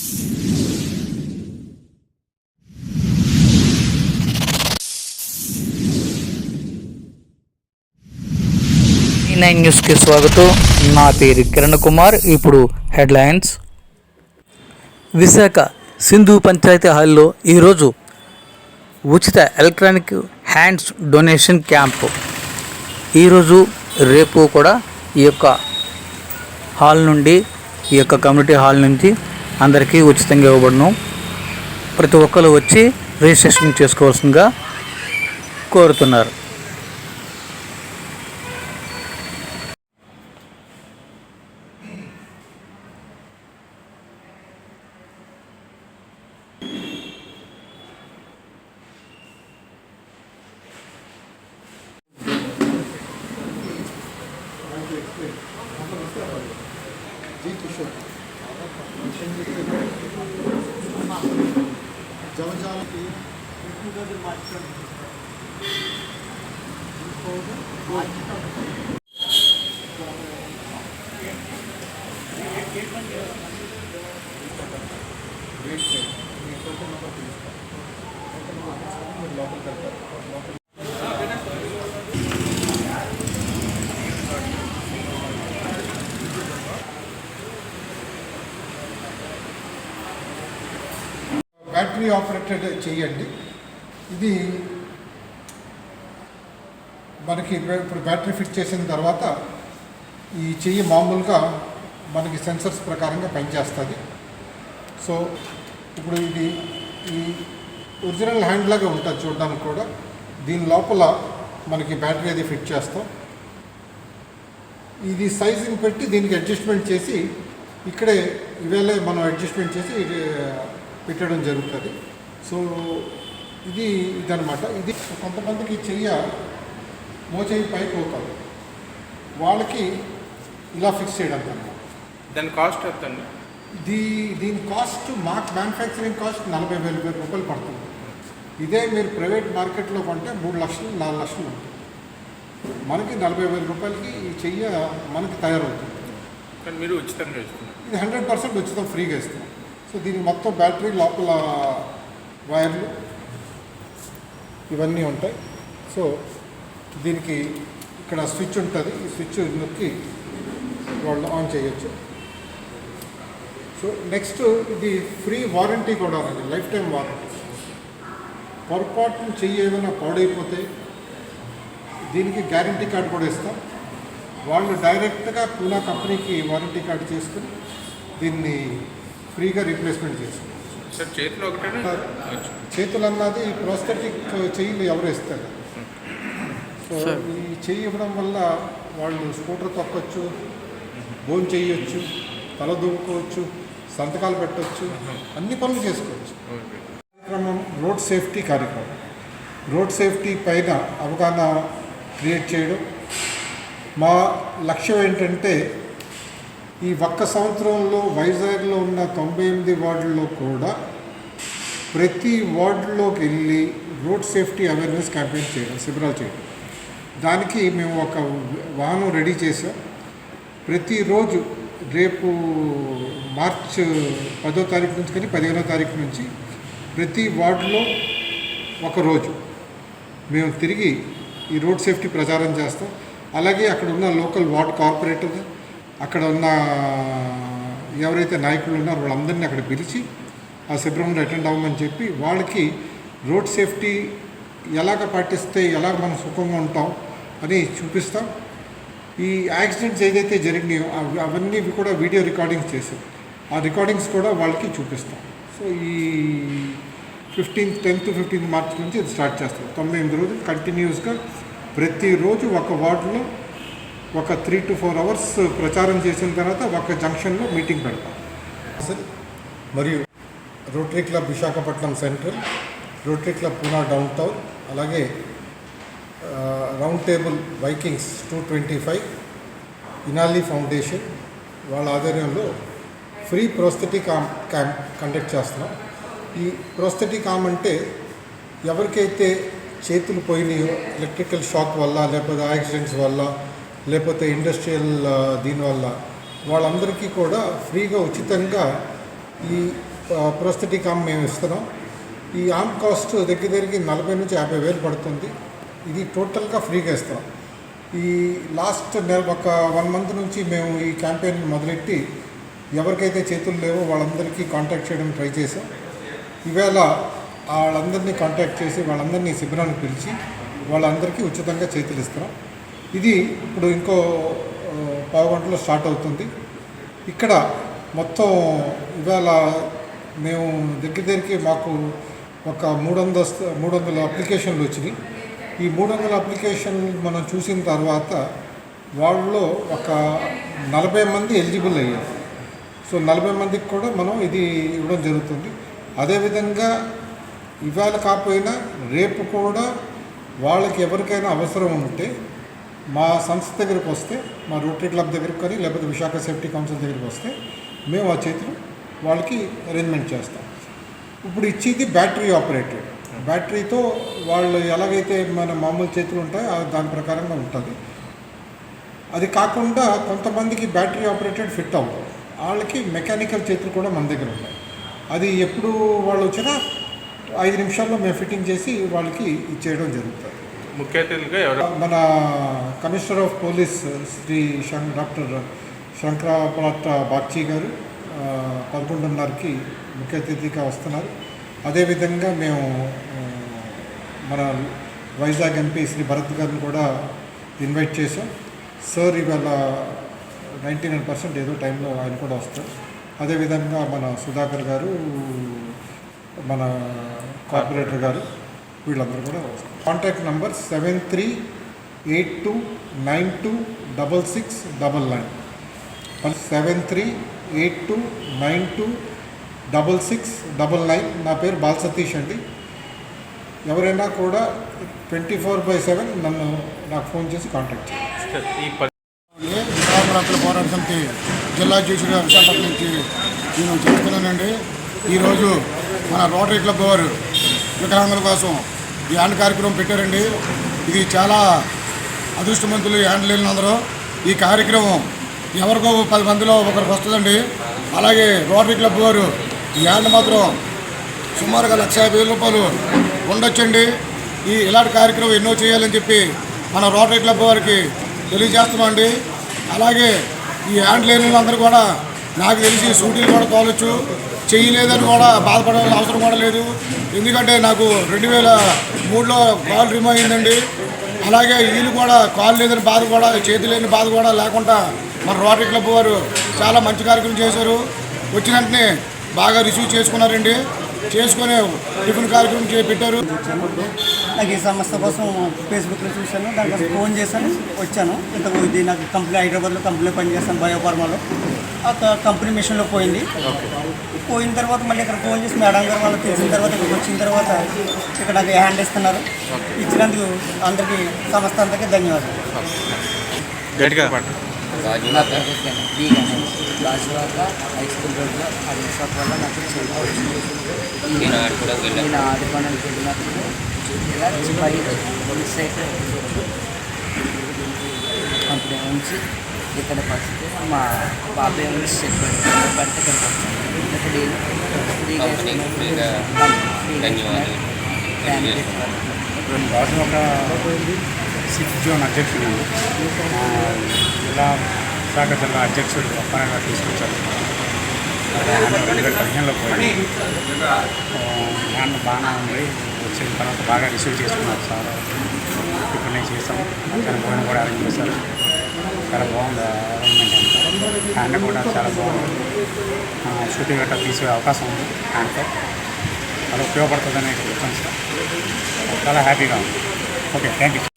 ఈ నైన్ న్యూస్కి స్వాగతం. నా పేరు కిరణ్ కుమార్. ఇప్పుడు హెడ్లైన్స్. విశాఖ సింధు పంచాయతీ హాల్లో ఈరోజు ఉచిత ఎలక్ట్రానిక్ హ్యాండ్స్ డొనేషన్ క్యాంపు. ఈరోజు రేపు కూడా ఈ యొక్క హాల్ నుండి ఈ యొక్క కమ్యూనిటీ హాల్ నుంచి అందరికీ ఉచితంగా ఇవ్వబడును. ప్రతి ఒక్కరు వచ్చి రిజిస్ట్రేషన్ చేసుకోవాల్సిందిగా కోరుతున్నారు. జవజాలకి బ్యాటరీ ఆపరేటెడ్ చేయండి. ఇది మనకి ఇప్పుడు- బ్యాటరీ ఫిట్ చేసిన తర్వాత ఈ చెయ్యి మామూలుగా మనకి సెన్సర్స్ ప్రకారంగా పనిచేస్తుంది. సో ఇప్పుడు ఇది ఈ ఒరిజినల్ హ్యాండ్ లాగా ఉంటుంది చూడడానికి కూడా. దీని లోపల మనకి బ్యాటరీ అది ఫిట్ చేస్తాం. ఇది సైజింగ్ పెట్టి దీనికి అడ్జస్ట్మెంట్ చేసి ఇక్కడే ఇవేళ మనం అడ్జస్ట్మెంట్ చేసి పెట్టడం జరుగుతుంది. సో ఇది ఇదనమాట ఇది కొంతమందికి చెయ్య మోచేయి పైకి అవుతుంది వాళ్ళకి ఇలా ఫిక్స్ చేయడం అనమాట దాని కాస్ట్ ఎంత అండి దీ దీని కాస్ట్ మాకు మ్యానుఫ్యాక్చరింగ్ కాస్ట్ నలభై వేల వేల రూపాయలు పడుతుంది. ఇదే మీరు ప్రైవేట్ మార్కెట్లో కొంటే మూడు లక్షలు నాలుగు లక్షలు ఉంటుంది. మనకి నలభై వేల రూపాయలకి ఈ చెయ్య మనకి తయారవుతుంది. కానీ మీరు ఉచితంగా ఇస్తున్నారు. ఇది హండ్రెడ్ పర్సెంట్ ఉచితం ఫ్రీగా ఇస్తాం సో దీనికి మొత్తం బ్యాటరీ లోపల వైర్లు ఇవన్నీ ఉంటాయి. సో దీనికి ఇక్కడ స్విచ్ ఉంటుంది. ఈ స్విచ్ నొక్కి వాళ్ళు ఆన్ చేయొచ్చు. సో నెక్స్ట్ ఇది ఫ్రీ వారంటీ కూడా ఉంది లైఫ్ టైం వారంటీ. పొరపాటును చెయ్యి ఏమైనా పాడైపోతే దీనికి గ్యారంటీ కార్డు కూడా ఇస్తాం. వాళ్ళు డైరెక్ట్గా పూనా కంపెనీకి వారంటీ కార్డు చేసుకుని దీన్ని ఫ్రీగా రీప్లేస్మెంట్ చేస్తారు. సార్ చేతిలో అన్నది ప్రోస్థెటిక్ చెయ్యిలు ఎవరు ఇస్తారు. సో ఈ చెయ్యి ఇవ్వడం వల్ల వాళ్ళు స్కూటర్ తొక్కొచ్చు భోజనం చేయొచ్చు తల దువ్వుకోవచ్చు సంతకాలు పెట్టవచ్చు అన్ని పనులు చేసుకోవచ్చు. కార్యక్రమం రోడ్ సేఫ్టీ కార్యక్రమం. రోడ్ సేఫ్టీ పైన అవగాహన క్రియేట్ చేయడం. మా లక్ష్యం ఏంటంటే ఈ ఒక్క సంవత్సరంలో వైజాగ్లో ఉన్న తొంభై ఎనిమిది వార్డుల్లో కూడా ప్రతి వార్డులోకి వెళ్ళి రోడ్ సేఫ్టీ అవేర్నెస్ క్యాంపెయిన్ చేయడం శిబిరాలు చేయడం. దానికి మేము ఒక వాహనం రెడీ చేసాం ప్రతిరోజు రేపు మార్చ్ పదో తారీఖు నుంచి కానీ పదిహేనో తారీఖు నుంచి ప్రతి వార్డులో ఒక రోజు మేము తిరిగి ఈ రోడ్ సేఫ్టీ ప్రచారం చేస్తాం. అలాగే అక్కడ ఉన్న లోకల్ వార్డ్ కార్పొరేటర్ అక్కడ ఉన్న ఎవరైతే నాయకులు ఉన్నారో వాళ్ళందరినీ అక్కడ పిలిచి ఆ శిబిరంలో అటెండ్ అవ్వమని చెప్పి వాళ్ళకి రోడ్ సేఫ్టీ ఎలాగ పాటిస్తే ఎలాగ మనం సుఖంగా ఉంటాం అని చూపిస్తాం. ఈ యాక్సిడెంట్స్ ఏదైతే జరిగినాయో అవి- అవన్నీ కూడా వీడియో రికార్డింగ్స్ చేసాం ఆ రికార్డింగ్స్ కూడా వాళ్ళకి చూపిస్తాం. సో ఈ ఫిఫ్టీన్త్ టెన్త్ ఫిఫ్టీన్త్ మార్చ్ నుంచి ఇది స్టార్ట్ చేస్తాం తొంభై ఎనిమిది రోజులు కంటిన్యూస్గా ప్రతిరోజు ఒక వార్డులో ఒక త్రీ టు ఫోర్ అవర్స్ ప్రచారం చేసిన తర్వాత ఒక జంక్షన్లో మీటింగ్ పెడతాం. అసలు మరియు rotary club Visakhapatnam central rotary club Poona downtown అలాగే round table Vikings two twenty five Inali foundation వాళ్ళ ఆధ్వర్యంలో free prosthetic arm camp conduct చేస్తున్నాం. ఈ ప్రోస్థెటిక్ ఆమ్ అంటే ఎవరికైతే చేతులు పోయినాయో ఎలక్ట్రికల్ షాక్ వల్ల లేకపోతే యాక్సిడెంట్స్ వల్ల లేకపోతే ఇండస్ట్రియల్ దీనివల్ల వాళ్ళందరికీ కూడా ఫ్రీగా ఉచితంగా ఈ ప్రోస్థెటిక్ ఆమ్ మేము ఇస్తున్నాం. ఈ ఆమ్ కాస్ట్ దగ్గర దగ్గరికి నలభై నుంచి యాభై వేలు పడుతుంది. ఇది టోటల్గా ఫ్రీగా ఇస్తాం ఈ లాస్ట్ నెల ఒక వన్ మంత్ నుంచి మేము ఈ క్యాంపెయిన్ మొదలెట్టి ఎవరికైతే చేతులు లేవో వాళ్ళందరికీ కాంటాక్ట్ చేయడం ట్రై చేసాం ఈవేళ వాళ్ళందరినీ కాంటాక్ట్ చేసి వాళ్ళందరినీ శిబిరానికి పిలిచి వాళ్ళందరికీ ఉచితంగా చేతులు ఇస్తున్నాం. ఇది ఇప్పుడు ఇంకో పావు గంటలో స్టార్ట్ అవుతుంది. ఇక్కడ మొత్తం ఇవాళ మేము దగ్గర దగ్గరికి మాకు ఒక మూడు వందల మూడు వందల అప్లికేషన్లు వచ్చినాయి. ఈ మూడు వందల అప్లికేషన్లు మనం చూసిన తర్వాత వాళ్ళలో ఒక నలభై మంది ఎలిజిబుల్ అయ్యారు. సో నలభై మందికి కూడా మనం ఇది ఇవ్వడం జరుగుతుంది. అదేవిధంగా ఇవాళ కాకపోయినా రేపు కూడా వాళ్ళకి ఎవరికైనా అవసరం ఉంటే మా సంస్థ దగ్గరికి వస్తే మా రోటరీ క్లబ్ దగ్గరికి కానీ లేకపోతే విశాఖ సేఫ్టీ కౌన్సిల్ దగ్గరికి వస్తే మేము ఆ చేతులు వాళ్ళకి అరేంజ్మెంట్ చేస్తాం. ఇప్పుడు ఇచ్చేది బ్యాటరీ ఆపరేటెడ్ బ్యాటరీతో వాళ్ళు ఎలాగైతే మన మామూలు చేతులు ఉంటాయో దాని ప్రకారంగా ఉంటుంది. అది కాకుండా కొంతమందికి బ్యాటరీ ఆపరేటెడ్ ఫిట్ అవ్వదు. వాళ్ళకి మెకానికల్ చేతులు కూడా మన దగ్గర ఉన్నాయి అది ఎప్పుడు వాళ్ళు వచ్చినా ఐదు నిమిషాల్లో మేము ఫిట్టింగ్ చేసి వాళ్ళకి ఇచ్చేయడం జరుగుతుంది. ముఖ్య అతిథులుగా ఎవరు? మన కమిషనర్ ఆఫ్ పోలీస్ శ్రీ శం డాక్టర్ శంకరాపట్ట బాగ్చి గారు పదకొండున్నరకి ముఖ్య అతిథిగా వస్తున్నారు. అదేవిధంగా మేము మన వైజాగ్ ఎంపీ శ్రీ భరత్ గారిని కూడా ఇన్వైట్ చేశాం. సార్ ఇవాళ నైంటీ నైన్ పర్సెంట్ ఏదో టైంలో ఆయన కూడా వస్తారు. అదేవిధంగా మన సుధాకర్ గారు మన కార్పొరేటర్ గారు వీళ్ళందరూ కూడా contact number seven three eight two nine two double six double nine. Seven three eight two nine two double six double nine. నా పేరు బాల్ సతీష్ అండి. ఎవరైనా కూడా ట్వంటీ ఫోర్ బై సెవెన్ నన్ను నాకు ఫోన్ చేసి కాంటాక్ట్ చేయండి. పోరాట సమితి జిల్లా అధ్యక్షుడిగా విశాఖపట్నం నుంచి నేను చెప్తున్నానండి. ఈరోజు మన రోటరీ క్లబ్ వారు వికలాంగుల కోసం ఈ హ్యాండ్ కార్యక్రమం పెట్టారండి. ఇది చాలా అదృష్టవంతులు ఈ హ్యాండ్ అందరూ. ఈ కార్యక్రమం ఎవరికో పది మందిలో ఒకరికి వస్తుందండి. అలాగే రోటరీ క్లబ్ వారు ఈ హ్యాండ్ మాత్రం సుమారుగా లక్ష యాభై వేల రూపాయలు ఉండొచ్చండి. ఈ ఇలాంటి కార్యక్రమం ఎన్నో చేయాలని చెప్పి మన రోటరీ క్లబ్ వారికి తెలియజేస్తున్నామండి. అలాగే ఈ హ్యాండ్ లేని వాళ్ళందరూ కూడా నాకు తెలిసి షూటీలు కూడా తోలొచ్చు. చేయలేదని కూడా బాధపడాల్సిన అవసరం కూడా లేదు. ఎందుకంటే నాకు రెండు వేల మూడులో కాల్ రిమూవ్ అయిందండి. అలాగే వీళ్ళు కూడా కాల్ లేదని బాధ కూడా చేతి లేని బాధ కూడా లేకుండా మన రోటరీ క్లబ్ వారు చాలా మంచి కార్యక్రమం చేశారు. వచ్చిన వెంటనే బాగా రిసీవ్ చేసుకున్నారండి. చేసుకుని టిఫిన్ కార్యక్రమం చేపెట్టారు నాకు ఈ సంస్థ కోసం ఫేస్బుక్లో చూశాను. దానికోసం ఫోన్ చేశాను. వచ్చాను. ఇంతకు ఇది నాకు కంపెనీ హైదరాబాద్లో కంపెనీలో పనిచేస్తాను బయోఫార్మాలో. ఆ కంపెనీ మిషన్లో పోయింది. పోయిన తర్వాత మళ్ళీ ఇక్కడ ఫోన్ చేసి మేడం గారు వాళ్ళు తెలిసిన తర్వాత ఇక్కడికి వచ్చిన తర్వాత ఇక్కడ నాకు హ్యాండ్ ఇస్తున్నారు. ఇచ్చినందుకు అందరికీ సంస్థ అందరికీ ధన్యవాదాలు. గట్టిగా. పాడు. Gajuwaka B Ganesh Gajuwaka high school రోడ్లో అది షాప్ వల్ల నాకు నేను ఆడుకోవడానికి వెళ్ళినప్పుడు ఇలా పై మిస్ అయితే అప్పుడు నుంచి ఇక్కడ ఫస్ట్ మా బాబాయ్ నుంచి చెప్పాడు. ఇక్కడికి వచ్చాను ఫ్రీగా ఫ్రీగా ధన్యవాదాలు. గాజువాక సిక్స్ జోన్ అధ్యక్షుడు జిల్లా శాఖ జిల్లా అధ్యక్షుడు గారు తీసుకొచ్చారు. రెండు వేల పదిహేనులో పోయింది హ్యాండ్ బాగానే ఉంది. వచ్చిన తర్వాత బాగా రిసీవ్ చేసుకున్నారు సార్. ఇప్పుడు నేను చేస్తాం కానీ పోయిన కూడా అరేంజ్ చేశారు. చాలా బాగుంది. హ్యాండ్ కూడా చాలా బాగుంది. షూటింగ్ గట్రా తీసే అవకాశం ఉంది హ్యాండ్తో. అలా ఉపయోగపడుతుందని ఇక్కడ సార్. చాలా హ్యాపీగా ఉంది. Okay thank you